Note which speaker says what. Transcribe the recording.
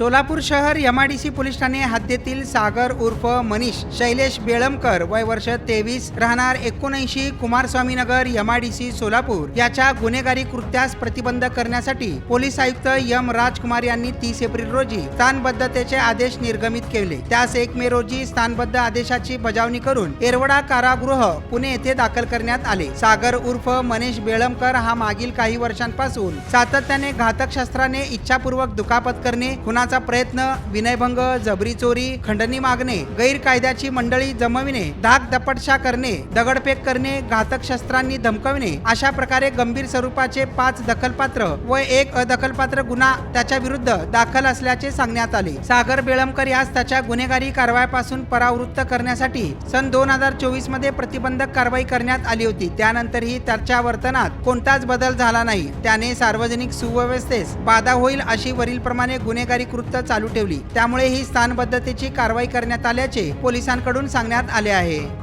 Speaker 1: सोलापूर शहर MIDC police Thane हद्दीतील सागर उर्फ मनीष शैलेश बेळमकर वय वर्ष तेवीस राहणार एकोणऐंशी कुमारस्वामी डी एमआयडीसी सोलापूर. याच्या गुन्हेगारी कृत्यास प्रतिबंध करण्यासाठी पोलीस आयुक्त एम राजकुमार यांनी तीस एप्रिल रोजी स्थानबद्धतेचे आदेश निर्गमित केले. त्यास एक मे रोजी स्थानबद्ध आदेशाची बजावणी करून एरवडा कारागृह पुणे येथे दाखल करण्यात आले. सागर उर्फ मनीष बेळमकर हा मागील काही वर्षांपासून सातत्याने घातक शस्त्राने इच्छापूर्वक दुखापत करणे करण्याचा प्रयत्न विनयभंग जबरी चोरी खंडणी मागणे गैरकायद्याची मंडळी जमविणे धाक दपटशा करणे दगडफेक करणे घातक शस्त्रांनी धमकविणे अशा प्रकारे गंभीर स्वरूपाचे पाच दखलपात्र व एक अदखलपात्र गुन्हा त्याच्या विरुद्ध दाखल असल्याचे सांगण्यात आले. सागर बेळमकर यास त्याच्या गुन्हेगारी कारवायापासून परावृत्त करण्यासाठी सन दोन हजार चोवीसमध्ये प्रतिबंधक कारवाई करण्यात आली होती. त्यानंतरही त्याच्या वर्तनात कोणताच बदल झाला नाही. त्याने सार्वजनिक सुव्यवस्थेस बाधा होईल अशी वरीलप्रमाणे गुन्हेगारी कृत्य चालू ठेवली. त्यामुळे ही स्थानबद्धतेची कारवाई करण्यात आल्याचे पोलिसांकडून सांगण्यात आले आहे.